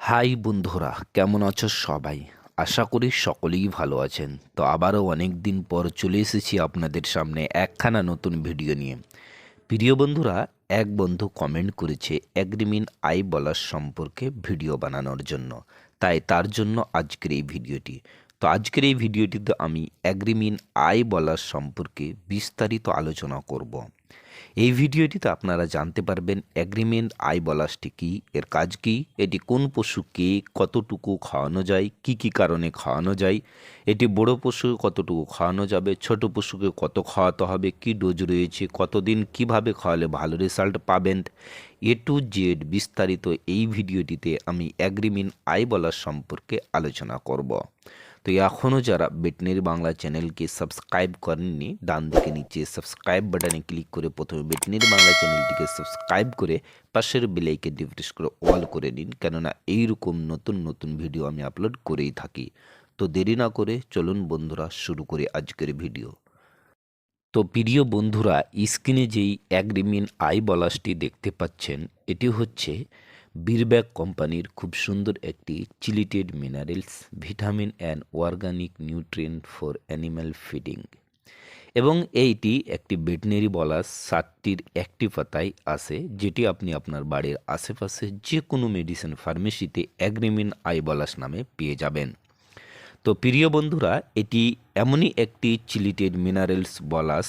High বন্ধুরা, কেমন আছো সবাই? আশা করি সকলেই ভালো আছেন। তো আবারও অনেক দিন পর চলে এসেছি আপনাদের সামনে একখানা নতুন ভিডিও নিয়ে। প্রিয় বন্ধুরা, এক বন্ধু কমেন্ট করেছে, অ্যাগ্রিমিন আই বলার সম্পর্কে ভিডিও বানানোর জন্য। তাই তার জন্য আজকের এই ভিডিওটি। তো আজকের এই ভিডিওটিতে আমি অ্যাগ্রিমিন আই বলার সম্পর্কে বিস্তারিত আলোচনা করব। এই ভিডিওটিতে আপনারা জানতে পারবেন অ্যাগ্রিমেন্ট আই বলাসটি কী, এর কাজ কী, এটি কোন পশুকে কতটুকু খাওয়ানো যায়, কি কি কারণে খাওয়ানো যায়, এটি বড় পশুকে কতটুকু খাওয়ানো যাবে, ছোট পশুকে কত খাওয়াতে হবে, কি ডোজ রয়েছে, কতদিন কীভাবে খাওয়ালে ভালো রেজাল্ট পাবেন, এ টু জেড বিস্তারিত এই ভিডিওটিতে আমি অ্যাগ্রিমিন আই বলার সম্পর্কে আলোচনা করব। তো এখনও যারা বেটনারি বাংলা চ্যানেলকে সাবস্ক্রাইব করেননি, ডান দিকে নিচে সাবস্ক্রাইব বাটনে ক্লিক করে প্রথমে বেটনারি বাংলা চ্যানেলটিকে সাবস্ক্রাইব করে পাশের বেলাইকে ডিপ্রেস করে অল করে নিন। কেননা এইরকম নতুন নতুন ভিডিও আমি আপলোড করেই থাকি। তো দেরি না করে চলুন বন্ধুরা শুরু করে আজকের ভিডিও। তো প্রিয় বন্ধুরা, স্ক্রিনে যেই অ্যাগ্রিমিন আই বলাসটি দেখতে পাচ্ছেন, এটি হচ্ছে বীরব্যাগ কোম্পানির খুব সুন্দর একটি chelated minerals, vitamin and organic nutrient for animal feeding. এবং এইটি একটি ভেটেনারি বলাস, সাতটির একটি পাতায় আছে, যেটি আপনি আপনার বাড়ির আশেপাশে যে কোনো মেডিসিন ফার্মেসিতে অ্যাগ্রিমিন আই বলাস নামে পেয়ে যাবেন। তো প্রিয় বন্ধুরা, এটি এমনই একটি চিলিটেড মিনারেলস বলাস,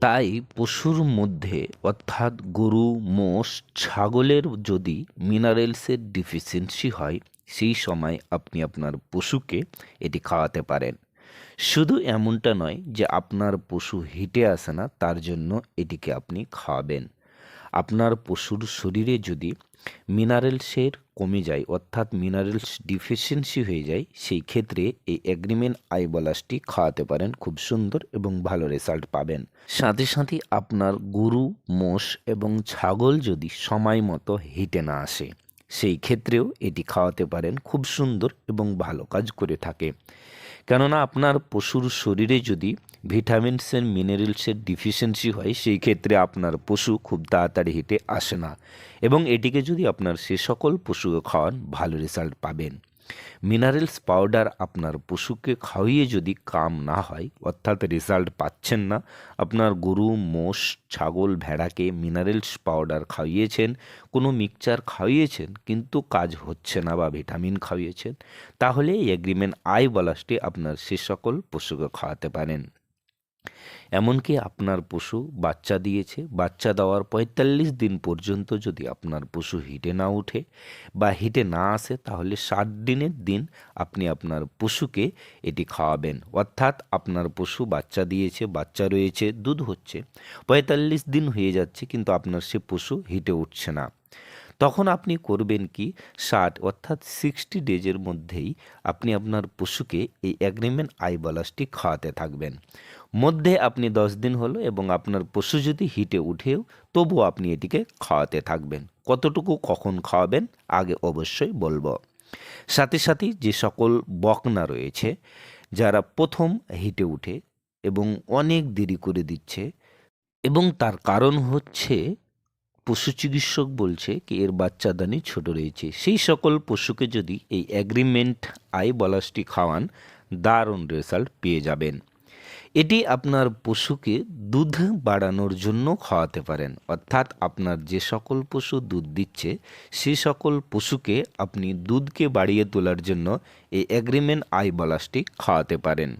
তাই পশুর মধ্যে, অর্থাৎ গরু, মোষ, ছাগলের যদি মিনারেলসের ডিফিসিয়েন্সি হয়, সেই সময় আপনি আপনার পশুকে এটি খাওয়াতে পারেন। শুধু এমনটা নয় যে আপনার পশু হিটে আসে না, তার জন্য এটিকে আপনি খাওয়াবেন। আপনার পশুর শরীরে যদি মিনারেলসের কমে যায়, অর্থাৎ মিনারেলস ডিফিসিয়েন্সি হয়ে যায়, সেই ক্ষেত্রে এই অ্যাগ্রিমেন্ট আই বলাসটি খাওয়াতে পারেন, খুব সুন্দর এবং ভালো রেজাল্ট পাবেন। সাথে সাথে আপনার গরু, মোষ এবং ছাগল যদি সময় মতো হিটে না আসে, সেই ক্ষেত্রেও এটি খাওয়াতে পারেন, খুব সুন্দর এবং ভালো কাজ করে থাকে। কেননা আপনার পশুর শরীরে যদি ভিটামিনসের মিনারেলসের ডিফিসিয়েন্সি হয়, সেই ক্ষেত্রে আপনার পশু খুব তাড়াতাড়ি হেঁটে আসে না। এবং এটিকে যদি আপনার সে সকল পশুকে খাওয়ান, ভালো রেজাল্ট পাবেন। মিনারেলস পাউডার আপনার পশুকে খাওয়িয়ে যদি কাম না হয়, অর্থাৎ রেজাল্ট পাচ্ছেন না, আপনার গরু, মোষ, ছাগল, ভেড়াকে মিনারেলস পাউডার খাওয়িয়েছেন কোনো মিক্সচার খাইয়েছেন, কিন্তু কাজ হচ্ছে না বা ভিটামিন খাইয়েছেন, তাহলে এগ্রিমেন্ট আই বলাসটি আপনার সে সকল পশুকে খাওয়াতে পারেন। এমনকি আপনার পশু বাচ্চা দিয়েছে, বাচ্চা দেওয়ার পঁয়তাল্লিশ দিন পর্যন্ত যদি আপনার পশু হিটে না উঠে বা হিটে না আসে, তাহলে ষাট দিনের দিন আপনি আপনার পশুকে এটি খাওয়াবেন। অর্থাৎ আপনার পশু বাচ্চা দিয়েছে, বাচ্চা রয়েছে, দুধ হচ্ছে। পঁয়তাল্লিশ দিন হয়ে যাচ্ছে, কিন্তু আপনার সে পশু হিটে উঠছে না। তখন আপনি করবেন কি, ষাট অর্থাৎ সিক্সটি ডেজের মধ্যেই আপনি আপনার পশুকে এই অ্যাগ্রিমেন্ট আই বলাসটি খাওয়াতে থাকবেন। মধ্যে আপনি দশ দিন হলো এবং আপনার পশু যদি হিটে উঠেও তবুও আপনি এটিকে খাওয়াতে থাকবেন। কতটুকু কখন খাওয়াবেন, আগে অবশ্যই বলব। সাথে সাথে যে সকল বকনা রয়েছে, যারা প্রথম হিটে উঠে এবং অনেক দেরি করে দিচ্ছে এবং তার কারণ হচ্ছে পশু চিকিৎসক বলছে কি, এর বাচ্চাদানি ছোট রয়েছে। সেই সকল পশুকে যদি এই অ্যাগ্রিমেন্ট আই বলাসটি খাওয়ান, দারুণ রেজাল্ট পেয়ে যাবেন। এটি আপনার পশুকে দুধ বাড়ানোর জন্য খাওয়াতে পারেন। অর্থাৎ আপনার যে সকল পশু দুধ দিচ্ছে, সে সকল পশুকে আপনি দুধকে বাড়িয়ে তোলার জন্য এই অ্যাগ্রিমেন্ট আই বলাসটি খাওয়াতে পারেন।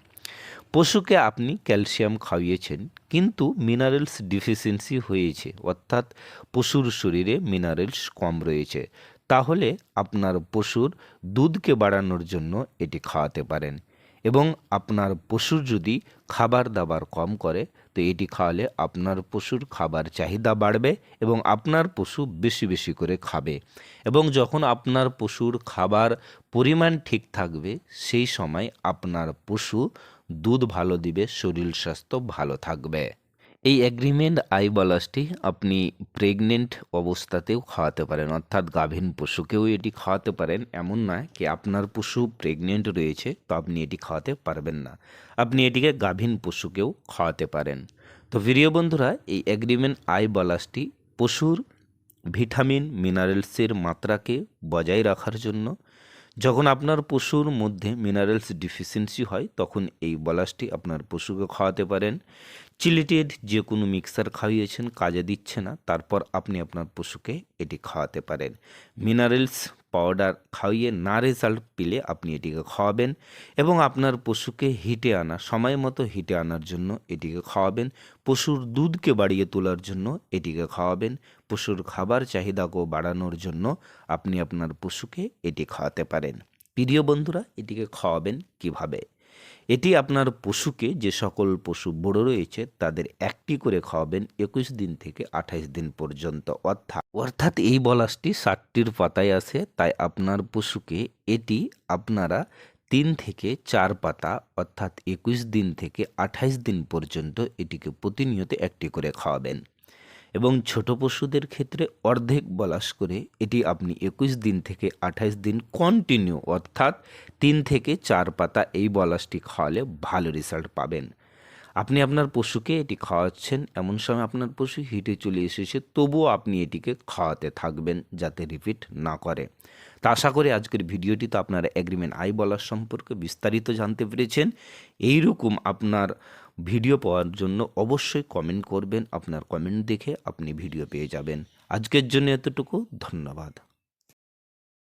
পশুকে আপনি ক্যালসিয়াম খাইয়েছেন, কিন্তু মিনারেলস ডিফিসিয়েন্সি হয়েছে, অর্থাৎ পশুর শরীরে মিনারেলস কম রয়েছে। তাহলে আপনার পশুর দুধকে বাড়ানোর জন্য এটি খাওয়াতে পারেন। এবং আপনার পশুর যদি খাবার দাবার কম করে, তো এটি খাওয়ালে আপনার পশুর খাবার চাহিদা বাড়বে এবং আপনার পশু বেশি বেশি করে খাবে। এবং যখন আপনার পশুর খাবার পরিমাণ ঠিক থাকবে, সেই সময় আপনার পশু দুধ ভালো দিবে, শরীর স্বাস্থ্য ভালো থাকবে। এই অ্যাগ্রিমেন্ট আই বলাসটি আপনি প্রেগনেন্ট অবস্থাতেও খাওয়াতে পারেন, অর্থাৎ গাভীন পশুকেও এটি খাওয়াতে পারেন। এমন নয় কি, আপনার পশু প্রেগনেন্ট রয়েছে, তো আপনি এটি খাওয়াতে পারবেন না। আপনি এটিকে গাভীন পশুকেও খাওয়াতে পারেন। তো প্রিয় বন্ধুরা, এই অ্যাগ্রিমেন্ট আই বলাসটি পশুর ভিটামিন মিনারেলসের মাত্রাকে বজায় রাখার জন্য যখন আপনার পশুর মধ্যে মিনারেলস ডিফিসিয়েন্সি হয়, তখন এই বলাসটি আপনার পশুকে খাওয়াতে পারেন। চিলিটেড যে কোনো মিক্সার খাইয়েছেন, কাজে দিচ্ছে না, তারপর আপনি আপনার পশুকে এটি খাওয়াতে পারেন। মিনারেলস পাউডার খাইয়ে না রেজাল্ট পেলে আপনি এটিকে খাওয়াবেন এবং আপনার পশুকে হিটে আনা সময় মতো হিটে আনার জন্য এটিকে খাওয়াবেন। পশুর দুধকে বাড়িয়ে তোলার জন্য এটিকে খাওয়াবেন। পশুর খাবার চাহিদাকেও বাড়ানোর জন্য আপনি আপনার পশুকে এটি খাওয়াতে পারেন। প্রিয় বন্ধুরা, এটিকে খাওয়াবেন কীভাবে? এটি আপনার পশুকে যে সকল পশু বড় রয়েছে, তাদের একটি করে খাওয়াবেন একুশ দিন থেকে আঠাইশ দিন পর্যন্ত। অর্থাৎ অর্থাৎ এই বলাসটি ষাটটির পাতায় আছে, তাই আপনার পশুকে এটি আপনারা তিন থেকে চার পাতা, অর্থাৎ একুশ দিন থেকে আঠাইশ দিন পর্যন্ত এটিকে প্রতিনিয়ত একটি করে খাওয়াবেন। এবং ছোট পশুদের ক্ষেত্রে অর্ধেক বলাস করে এটি আপনি একুশ দিন থেকে আঠাইশ দিন কন্টিনিউ অর্থাৎ তিন থেকে চার পাতা এই বলাসটি খাওয়ালে ভালো রেজাল্ট পাবেন। আপনি আপনার পশুকে এটি খাওয়াচ্ছেন, এমন সময় আপনার পশু হিটে চলে এসেছে, তবুও আপনি এটিকে খাওয়াতে থাকবেন যাতে রিপিট না করে। তা আশা করি আজকের ভিডিওটি তো আপনারা অ্যাগ্রিমেন্ট আই বলার সম্পর্কে বিস্তারিত জানতে পেরেছেন। এইরকম আপনার ভিডিও পাওয়ার জন্য অবশ্যই কমেন্ট করবেন। আপনার কমেন্ট দেখে আপনি ভিডিও পেয়ে যাবেন। আজকের জন্য এতটুকু। ধন্যবাদ।